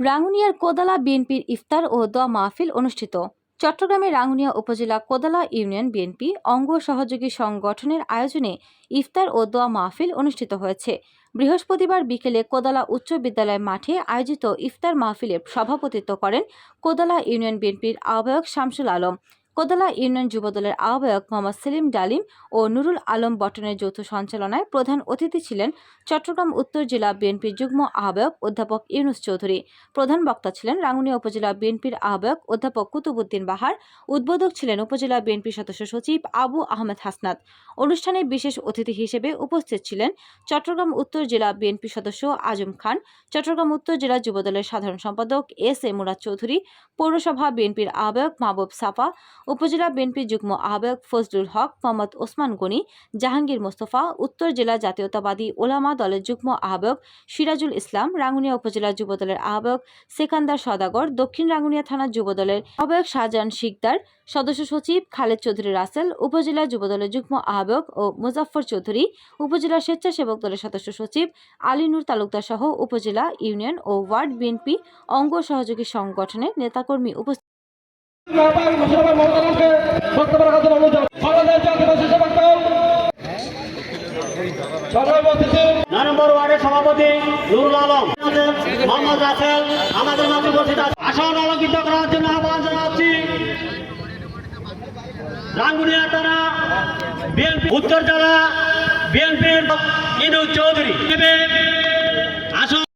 রাঙ্গুনিয়ার কোদালা বিএনপির ইফতার ও দোয়া মাহফিল অনুষ্ঠিত। চট্টগ্রামের রাঙ্গুনিয়া উপজেলা কোদালা ইউনিয়ন বিএনপি অঙ্গ সহযোগী সংগঠনের আয়োজনে ইফতার ও দোয়া মাহফিল অনুষ্ঠিত হয়েছে। বৃহস্পতিবার বিকেলে কোদালা উচ্চ বিদ্যালয় মাঠে আয়োজিত ইফতার মাহফিলে সভাপতিত্ব করেন কোদালা ইউনিয়ন বিএনপির আহ্বায়ক শামসুল আলম। কোদালা ইউনিয়ন যুবদলের আহ্বায়ক মোহাম্মদ সেলিম ডালিম ও নুরুল আলম বটনের যৌথ সঞ্চালনায় প্রধান অতিথি ছিলেন চট্টগ্রাম উত্তর জেলা বিএনপির যুগ্ম আহ্বায়ক অধ্যাপক ইউনুস চৌধুরী। প্রধান বক্তা ছিলেন রাঙ্গুনিয়া উপজেলা বিএনপির আহ্বায়ক অধ্যাপক কুতুবুদ্দিন বাহার। উদ্বোধক ছিলেন উপজেলা বিএনপি সদস্য সচিব আবু আহমেদ হাসনাত। অনুষ্ঠানে বিশেষ অতিথি হিসেবে উপস্থিত ছিলেন চট্টগ্রাম উত্তর জেলা বিএনপি সদস্য আজম খান, চট্টগ্রাম উত্তর জেলা যুবদলের সাধারণ সম্পাদক এস এ মুরাদ চৌধুরী, পৌরসভা বিএনপির আহ্বায়ক মাহবুব সাফা উপজেলা বিএনপি যুগ্ম আহ্বায়ক ফজলুল হক, মোহাম্মদ ওসমান গনি, জাহাঙ্গীর মোস্তফা, উত্তর জেলা জাতীয়তাবাদী ওলামা দলের যুগ্ম আহ্বায়ক সিরাজুল ইসলাম, রাঙ্গুনিয়া উপজেলা যুবদলের আহ্বায়ক সেকান্দার সদাগর, দক্ষিণ রাঙ্গুনিয়া থানা যুবদলের আহ্বায়ক শাহজাহান শিকদার, সদস্য সচিব খালেদ চৌধুরী রাসেল, উপজেলা যুবদলের যুগ্ম আহ্বায়ক ও মুজাফফর চৌধুরী, উপজেলা স্বেচ্ছাসেবক দলের সদস্য সচিব আলী নূর তালুকদার সহ উপজেলা ইউনিয়ন ও ওয়ার্ড বিএনপি অঙ্গ সহযোগী সংগঠনের নেতাকর্মী উপস্থিত নম্বর ওয়ার্ডের সভাপতি নুরুল আলম। মোহাম্মদ রাসেল, আমাদের মাঝে উপস্থিত আছে। আসন অলঙ্কিত করার জন্য আহ্বান জানাচ্ছি। রাঙ্গুনিয়া থানা বিএনপি, উত্তর জেলা বিএনপির ইনু চৌধুরী।